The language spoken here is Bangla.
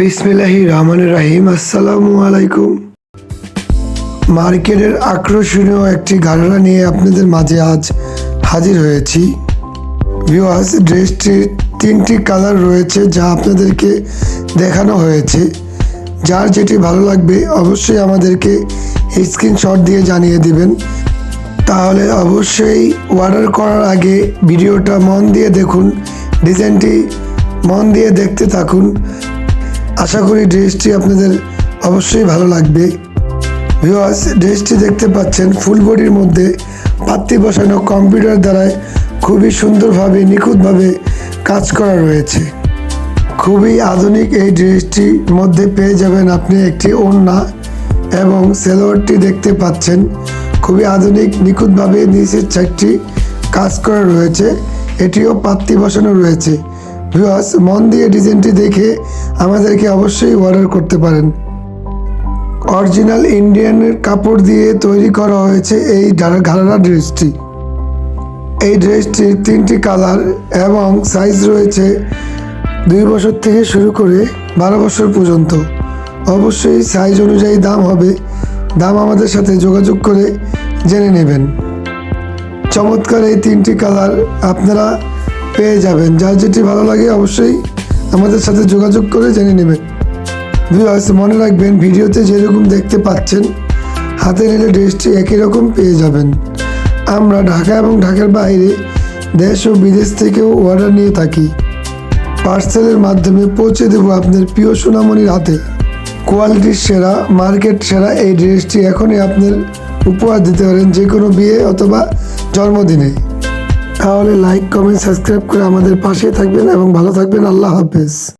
বিসমিল্লাহি রহমান রাহিম। আসসালামু আলাইকুম। মার্কেটের আকর্ষণীয় একটি ঘাড়া নিয়ে আপনাদের মাঝে আজ হাজির হয়েছি। ভিওয়াস ড্রেসটির তিনটি কালার রয়েছে যা আপনাদেরকে দেখানো হয়েছে। যার যেটি ভালো লাগবে অবশ্যই আমাদেরকে স্ক্রিনশট দিয়ে জানিয়ে দিবেন। তাহলে অবশ্যই অর্ডার করার আগে ভিডিওটা মন দিয়ে দেখুন ডিজাইনটি মন দিয়ে দেখতে থাকুন। আশা করি ড্রেসটি আপনাদের অবশ্যই ভালো লাগবে। ভিওয়ার্স ড্রেসটি দেখতে পাচ্ছেন ফুল বডির মধ্যে পাত্তি বসানো কম্পিউটার দ্বারায় খুবই সুন্দরভাবে, নিখুঁতভাবে কাজ করা রয়েছে। খুবই আধুনিক এই ড্রেসটির মধ্যে পেয়ে যাবেন আপনি একটি ওড়না এবং সেলোয়ারটি দেখতে পাচ্ছেন। খুবই আধুনিক, নিখুঁতভাবে নিচের চারটি কাজ করা রয়েছে। এটিও পাত্তি বসানো রয়েছে। ভিউয়ার্স মন দিয়ে ডিজাইনটি দেখে আমাদেরকে অবশ্যই অর্ডার করতে পারেন। অরিজিনাল ইন্ডিয়ানের কাপড় দিয়ে তৈরি করা হয়েছে এই ঘাড়া ড্রেসটি এই ড্রেসটির তিনটি কালার এবং সাইজ রয়েছে দুই বছর থেকে শুরু করে বারো বছর পর্যন্ত। অবশ্যই সাইজ অনুযায়ী দাম হবে। দাম আমাদের সাথে যোগাযোগ করে জেনে নেবেন। চমৎকার এই তিনটি কালার আপনারা পেয়ে যাবেন। যার যেটি ভালো লাগে অবশ্যই আমাদের সাথে যোগাযোগ করে জেনে নেবেন। ভিউয়ার্স মনে রাখবেন, ভিডিওতে যেরকম দেখতে পাচ্ছেন, হাতে নিলে ড্রেসটি একই রকম পেয়ে যাবেন। আমরা ঢাকা এবং ঢাকার বাইরে দেশ ও বিদেশ থেকেও অর্ডার নিয়ে থাকি। পার্সেলের মাধ্যমে পৌঁছে দেবো আপনার প্রিয় সোনামণির হাতে। কোয়ালিটির সেরা মার্কেট সেরা এই ড্রেসটি এখনই আপনার উপহার দিতে পারেন যে কোনো বিয়ে অথবা জন্মদিনে। তাহলে লাইক কমেন্ট সাবস্ক্রাইব করে আমাদের পাশে থাকবেন এবং ভালো থাকবেন। আল্লাহ হাফেজ।